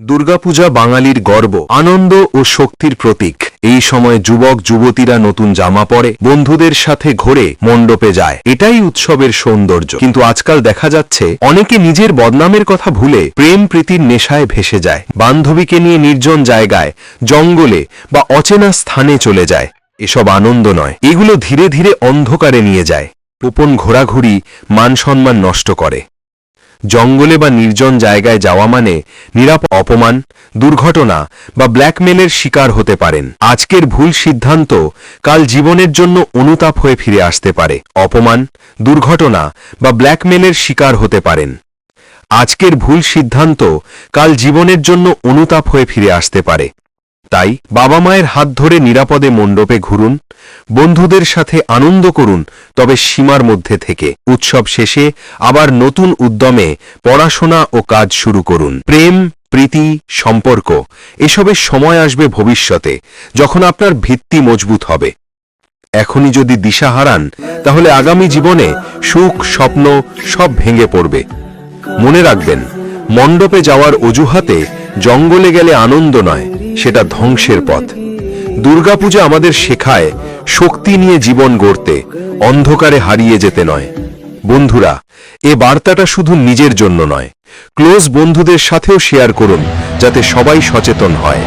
দুর্গাপূজা বাঙালির গর্ব, আনন্দ ও শক্তির প্রতীক। এই সময় যুবক, যুবতীরা নতুন জামা পরে, বন্ধুদের সাথে ঘোরে, মণ্ডপে যায়। এটাই উৎসবের সৌন্দর্য। কিন্তু আজকাল দেখা যাচ্ছে, অনেকে নিজের বদনামের কথা ভুলে প্রেম প্রীতির নেশায় ভেসে যায়। বান্ধবীকে নিয়ে নির্জন জায়গায়, জঙ্গলে বা অচেনা স্থানে চলে যায়। এসব আনন্দ নয়, এগুলো ধীরে ধীরে অন্ধকারে নিয়ে যায়। গোপন ঘোরাঘুরি মান সম্মান নষ্ট করে। জঙ্গলে বা নির্জন জায়গায় যাওয়া মানে নিরাপদ অপমান, দুর্ঘটনা বা ব্ল্যাকমেলের শিকার হতে পারেন। আজকের ভুল সিদ্ধান্ত কাল জীবনের জন্য অনুতাপ হয়ে ফিরে আসতে পারে। অপমান, দুর্ঘটনা বা ব্ল্যাকমেলের শিকার হতে পারেন। আজকের ভুল সিদ্ধান্ত কাল জীবনের জন্য অনুতাপ হয়ে ফিরে আসতে পারে। তাই বাবা মায়ের হাত ধরে নিরাপদে মণ্ডপে ঘুরুন, বন্ধুদের সাথে আনন্দ করুন, তবে সীমার মধ্যে থেকে। উৎসব শেষে আবার নতুন উদ্যমে পড়াশোনা ও কাজ শুরু করুন। প্রেম, প্রীতি, সম্পর্ক এসবের সময় আসবে ভবিষ্যতে, যখন আপনার ভিত্তি মজবুত হবে। এখনই যদি দিশা হারান, তাহলে আগামী জীবনে সুখ, স্বপ্ন সব ভেঙে পড়বে। মনে রাখবেন, মণ্ডপে যাওয়ার অজুহাতে জঙ্গলে গেলে আনন্দ নয় সেটা ধ্বংসের পথ। দুর্গাপূজা আমাদের শেখায় শক্তি নিয়ে জীবন গড়তে, অন্ধকারে হারিয়ে যেতে নয়। বন্ধুরা, এ বার্তাটা শুধু নিজের জন্য নয়। ক্লোজ বন্ধুদের সাথেও শেয়ার করুন, যাতে সবাই সচেতন হয়।